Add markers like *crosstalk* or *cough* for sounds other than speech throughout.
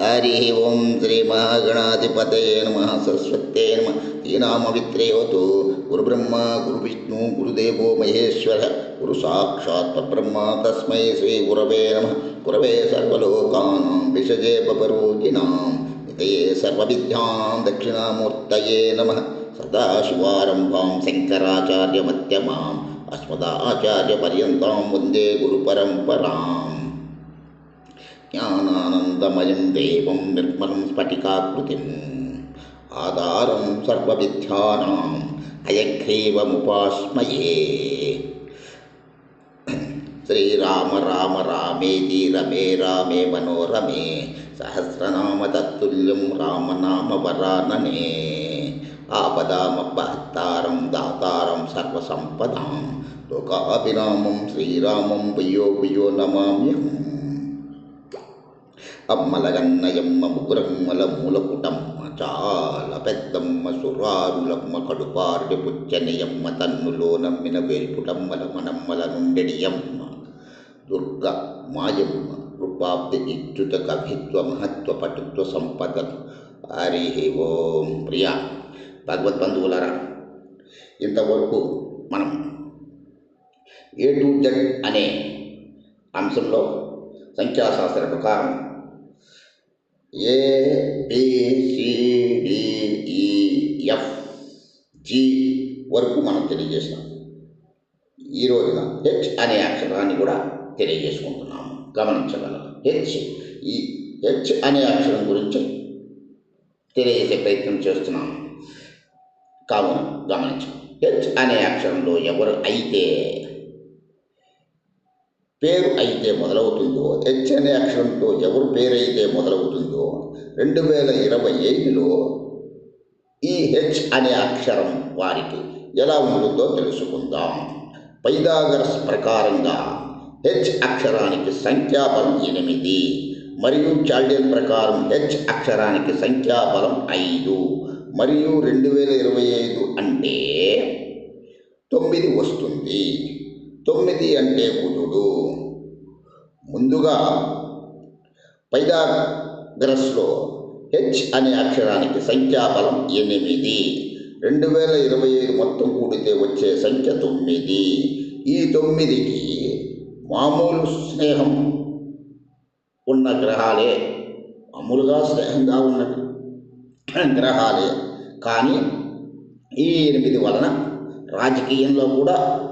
हरि ओम श्री महागणाधिपत नम, सरस्वत्यै नमः। तीनामवित्रे होतु गुरुब्रह्मा, गुरुविष्णु महेश्वर महेश्वरः साक्षात्ब्रह्म तस्म श्री गुरव नम। गुरव सर्वोका विषजे बपरोगिणां नितये दक्षिणामूर्त नम। नमः सदाशिवारम्भां शङ्कराचार्यमध्यमाम्, अस्मदाचार्यपर्यन्तां वंदे गुरुपरंपरा జ్ఞానానందమయం దేవం నిర్మలం స్ఫటికాకృతిం ఆధారం సర్వవిద్యానాం అయగ్రీవముపాస్మయే శ్రీరామ రామ రామేతి రమే రామే మనోరమే సహస్రనామ తత్తుల్యం రామనామ వరాననే ఆపదామపహత్తారం దాతారం సర్వసంపదాం లోకాభిరామం శ్రీరామం వయో వయో నమామ్యహం అమ్మలగన్నయమ్మ ముగ్గురమ్మల మూలపుటమ్మ చాల పెద్దమ్మ సురారులమ్మ కడుపారుడి పుచ్చనియమ్మ తన్నులో నమ్మిన వేల్పుటమ్మల మనమ్మల నుండెడియమ్మ దుర్గ మాయమ్మ కృపాబ్ది ఇచ్యుత కవిత్వ మహత్వ పటుత్వ సంపద హరి ఓం ప్రియ. భగవద్బంధువులరా ఇంతవరకు మనం ఏ టు జెడ్ అనే అంశంలో సంఖ్యాశాస్త్ర ప్రకారం ఏ బి ఎఫ్ జి వరకు మనం తెలియజేసాం ఈ రోజున హెచ్ అనే అక్షరాన్ని కూడా తెలియజేసుకుంటున్నాము. గమనించగలం హెచ్ ఈ హెచ్ అనే అక్షరం గురించి తెలియజేసే ప్రయత్నం చేస్తున్నాము. కావున గమనించం హెచ్ అనే అక్షరంలో ఎవరు అయితే పేరు అయితే మొదలవుతుందో హెచ్ అనే అక్షరంతో ఎవరు పేరైతే మొదలవుతుందో రెండు వేల ఇరవై ఐదులో ఈ హెచ్ అనే అక్షరం వారికి ఎలా ఉంటుందో తెలుసుకుందాం. పైదాగర్స్ ప్రకారంగా హెచ్ అక్షరానికి సంఖ్యాబలం ఎనిమిది మరియు చాల్డియన్ ప్రకారం హెచ్ అక్షరానికి సంఖ్యాబలం ఐదు మరియు రెండు వేల ఇరవై ఐదు అంటే తొమ్మిది వస్తుంది. తొమ్మిది అంటే బుధుడు. ముందుగా పైదాగ్రస్లో హెచ్ అనే అక్షరానికి సంఖ్యాబలం ఎనిమిది. రెండు వేల ఇరవై ఐదు మొత్తం కూడితే వచ్చే సంఖ్య తొమ్మిది. ఈ తొమ్మిదికి మామూలు స్నేహం ఉన్న గ్రహాలే మామూలుగా స్నేహంగా ఉన్న గ్రహాలే. కానీ ఈ ఎనిమిది వలన రాజకీయంలో కూడా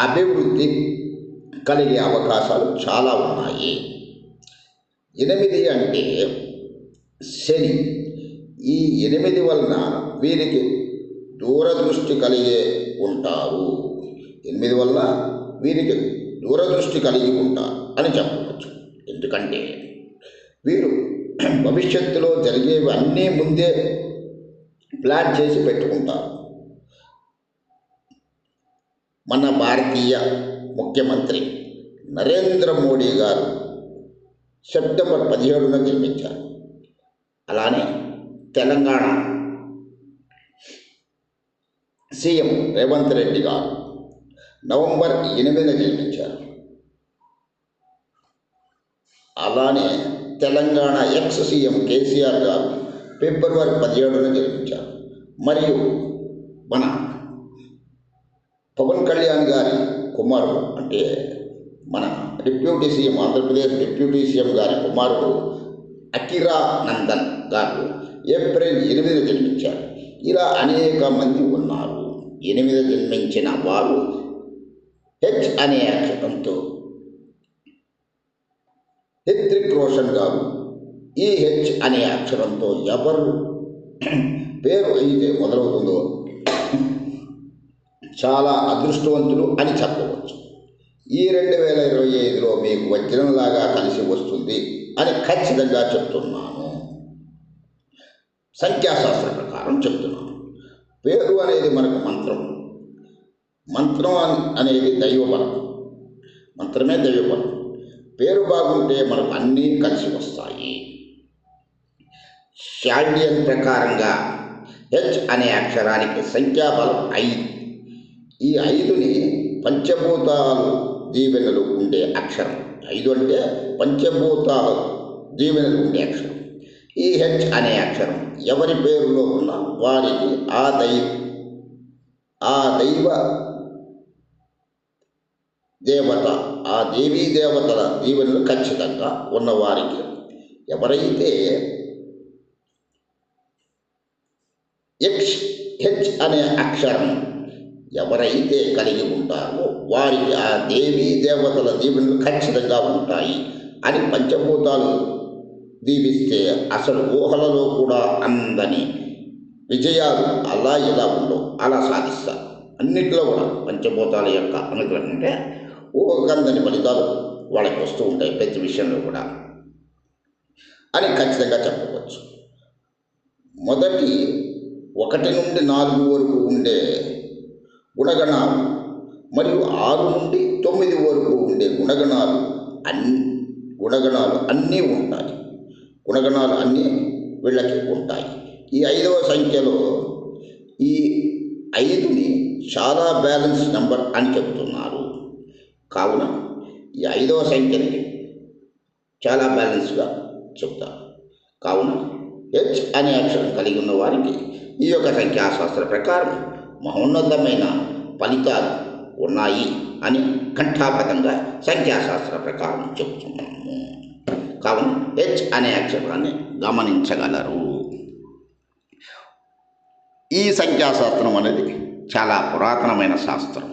అభివృద్ధి కలిగే అవకాశాలు చాలా ఉన్నాయి. ఎనిమిది అంటే శని. ఈ ఎనిమిది వలన వీరికి దూరదృష్టి కలిగే ఉంటారు. ఎనిమిది వలన వీరికి దూరదృష్టి కలిగి ఉంటారు అని చెప్పవచ్చు. ఎందుకంటే వీరు భవిష్యత్తులో జరిగేవి అన్నీ ముందే ప్లాన్ చేసి పెట్టుకుంటారు. మన భారతీయ ముఖ్యమంత్రి నరేంద్ర మోడీ గారు సెప్టెంబర్ పదిహేడున జన్మించారు. అలానే తెలంగాణ సీఎం రేవంత్ రెడ్డి గారు నవంబర్ ఎనిమిదిన జన్మించారు. అలానే తెలంగాణ ఎక్స్ సీఎం కేసీఆర్ గారు ఫిబ్రవరి పదిహేడున జన్మించారు. మరియు మన పవన్ కళ్యాణ్ గారి కుమారుడు అంటే మన deputy CM Andhra Pradesh deputy CM గారి కుమారుడు అకిరా నందన్ గారు ఏప్రిల్ ఎనిమిది జన్మించారు. ఇలా అనేక మంది ఉన్నారు. ఎనిమిది జన్మించిన వారు హెచ్ అనే అక్షరంతో హెత్రిక్ రోషన్ గారు. ఈ హెచ్ అనే అక్షరంతో ఎవరు *clears throat* పేరు అయితే మొదలవుతుందో చాలా అదృష్టవంతులు అని చెప్పవచ్చు. ఈ రెండు వేల ఇరవై ఐదులో మీకు వజ్రంలాగా కలిసి వస్తుంది అని ఖచ్చితంగా చెప్తున్నాను. సంఖ్యాశాస్త్ర ప్రకారం చెప్తున్నాను. పేరు అనేది మనకు మంత్రం. మంత్రం అనేది దైవబలం. మంత్రమే దైవబలం. పేరు బాగుంటే మనకు అన్నీ కలిసి వస్తాయి. షాల్డియన్ ప్రకారంగా హెచ్ అనే అక్షరానికి సంఖ్యాబలం ఐదు. ఈ ఐదుని పంచభూతాలు దీవెనలు ఉండే అక్షరం. ఐదు అంటే పంచభూతాలు దీవెనలు ఉండే అక్షరం. ఈ హెచ్ అనే అక్షరం ఎవరి పేరులో ఉన్న వారికి ఆ దైవ ఆ దైవ దేవత ఆ దేవీ దేవతల దీవెనలు ఖచ్చితంగా ఉన్నవారికి. ఎవరైతే హెచ్ హెచ్ అనే అక్షరం ఎవరైతే కలిగి ఉంటారో వారికి ఆ దేవీ దేవతల దీవెనలు ఖచ్చితంగా ఉంటాయి అని పంచభూతాలు దీవిస్తే అసలు ఊహలలో కూడా అందని విజయాలు అలా ఇలా ఉండవు అలా సాధిస్తారు. అన్నిట్లో కూడా పంచభూతాల యొక్క అనుగ్రహం అంటే ఊహకందని ఫలితాలు వాళ్ళకి వస్తూ ఉంటాయి ప్రతి విషయంలో కూడా అని ఖచ్చితంగా చెప్పవచ్చు. మొదటి ఒకటి నుండి నాలుగు వరకు ఉండే గుణగణాలు. మరియు ఆరు నుండి తొమ్మిది వరకు ఉండే గుణగణాలు అన్ని గుణగణాలు అన్నీ ఉంటాయి. గుణగణాలు అన్నీ వీళ్ళకి ఉంటాయి. ఈ ఐదవ సంఖ్యలో ఈ ఐదుని చాలా బ్యాలెన్స్ నెంబర్ అని చెబుతున్నారు. కావున ఈ ఐదవ సంఖ్యని చాలా బ్యాలెన్స్గా చెప్తారు కావున హెచ్ అనే అక్షరం కలిగి ఉన్న వారికి ఈ యొక్క సంఖ్యాశాస్త్ర ప్రకారం మహోన్నతమైన ఫలితాలు ఉన్నాయి అని కంఠాపదంగా సంఖ్యాశాస్త్ర ప్రకారం చెబుతున్నాము. కావున హెచ్ అనే అక్షరాన్ని గమనించగలరు. ఈ సంఖ్యాశాస్త్రం అనేది చాలా పురాతనమైన శాస్త్రం.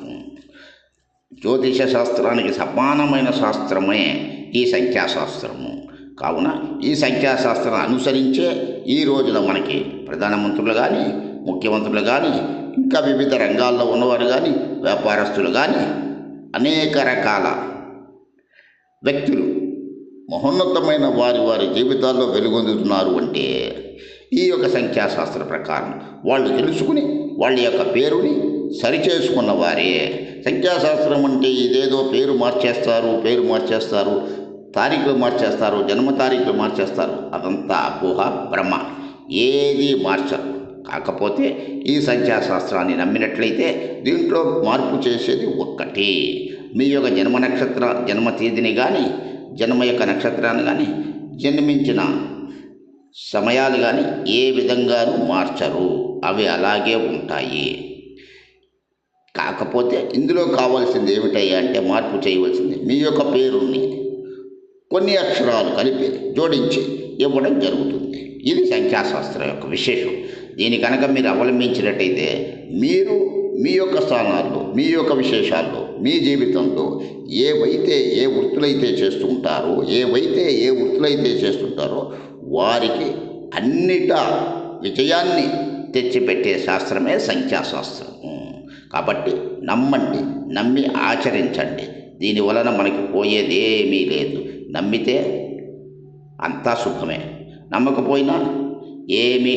జ్యోతిష శాస్త్రానికి సమానమైన శాస్త్రమే ఈ సంఖ్యాశాస్త్రము కావున ఈ సంఖ్యాశాస్త్రం అనుసరించే ఈ రోజున మనకి ప్రధానమంత్రులు కానీ ముఖ్యమంత్రులు కానీ ఇంకా వివిధ రంగాల్లో ఉన్నవారు కానీ వ్యాపారస్తులు కానీ అనేక రకాల వ్యక్తులు మహోన్నతమైన వారి వారి జీవితాల్లో వెలుగొందుతున్నారు అంటే ఈ యొక్క సంఖ్యాశాస్త్ర ప్రకారం వాళ్ళు తెలుసుకుని వాళ్ళ యొక్క పేరుని సరిచేసుకున్న వారే. సంఖ్యాశాస్త్రం అంటే ఇదేదో పేరు మార్చేస్తారు పేరు మార్చేస్తారు తారీఖులు మార్చేస్తారు జన్మ తారీఖులు మార్చేస్తారు. అదంతా అపోహ భ్రమ ఏది మార్చరు. కాకపోతే ఈ సంఖ్యాశాస్త్రాన్ని నమ్మినట్లయితే దీంట్లో మార్పు చేసేది ఒక్కటి. మీ యొక్క జన్మ నక్షత్ర జన్మ తేదీని కానీ జన్మ యొక్క నక్షత్రాన్ని కానీ జన్మించిన సమయాలు కానీ ఏ విధంగానూ మార్చరు. అవి అలాగే ఉంటాయి. కాకపోతే ఇందులో కావాల్సింది ఏమిటయ్యా అంటే మార్పు చేయవలసింది మీ యొక్క పేరుని కొన్ని అక్షరాలు కలిపి జోడించి ఇవ్వడం జరుగుతుంది. ఇది సంఖ్యాశాస్త్రం యొక్క విశేషం. దీని కనుక మీరు అవలంబించినట్టయితే మీరు మీ యొక్క స్థానాల్లో మీ యొక్క విశేషాల్లో మీ జీవితంలో ఏవైతే ఏ వృత్తులైతే చేస్తుంటారో ఏవైతే ఏ వృత్తులైతే చేస్తుంటారో వారికి అన్నిటా విజయాన్ని తెచ్చిపెట్టే శాస్త్రమే సంఖ్యాశాస్త్రం. కాబట్టి నమ్మండి నమ్మి ఆచరించండి. దీని వలన మనకి పోయేదేమీ లేదు. నమ్మితే అంతా సుఖమే నమ్మకపోయినా ఏమీ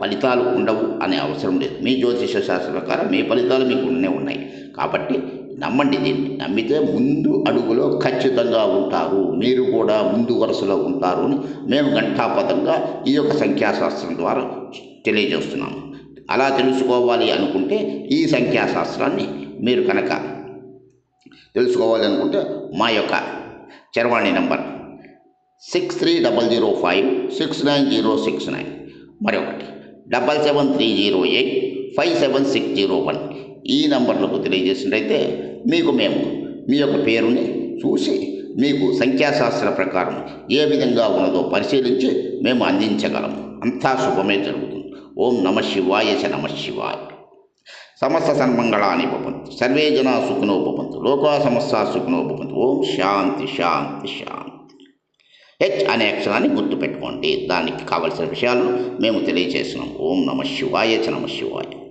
ఫలితాలు ఉండవు అనే అవసరం లేదు. మీ జ్యోతిష శాస్త్రం ప్రకారం మీ ఫలితాలు మీకు ఉండే ఉన్నాయి. కాబట్టి నమ్మండి దీన్ని. నమ్మితే ముందు అడుగులో ఖచ్చితంగా ఉంటారు. మీరు కూడా ముందు వరుసలో ఉంటారు అని మేము ఘంటాపథంగా ఈ యొక్క సంఖ్యాశాస్త్రం ద్వారా తెలియజేస్తున్నాము. అలా తెలుసుకోవాలి అనుకుంటే ఈ సంఖ్యాశాస్త్రాన్ని మీరు కనుక తెలుసుకోవాలి అనుకుంటే మా యొక్క చరవాణి number six three double zero five six nine zero six nine. మరొకటి. Double seven three zero eight five seven six zero one ఈ నంబర్లకు తెలియజేసినట్టయితే మీకు మేము మీ యొక్క పేరుని చూసి మీకు సంఖ్యాశాస్త్ర ప్రకారం ఏ విధంగా ఉన్నదో పరిశీలించి మేము అందించగలము. అంతా శుభమే జరుగుతుంది. ఓం నమ శివాయ చ నమ శివాయ. సమస్త సన్మంగళాన్ని భవంతు. సర్వే జనా సుఖినో భవంతు. లోకా సమస్త సుఖినో భవంతు. ఓం శాంతి శాంతి శాంతి. హెచ్ అనే అక్షరాన్ని గుర్తుపెట్టుకోండి. దానికి కావలసిన విషయాలను మేము తెలియజేస్తున్నాం. ఓం నమ శివాయ చ నమ శివాయ.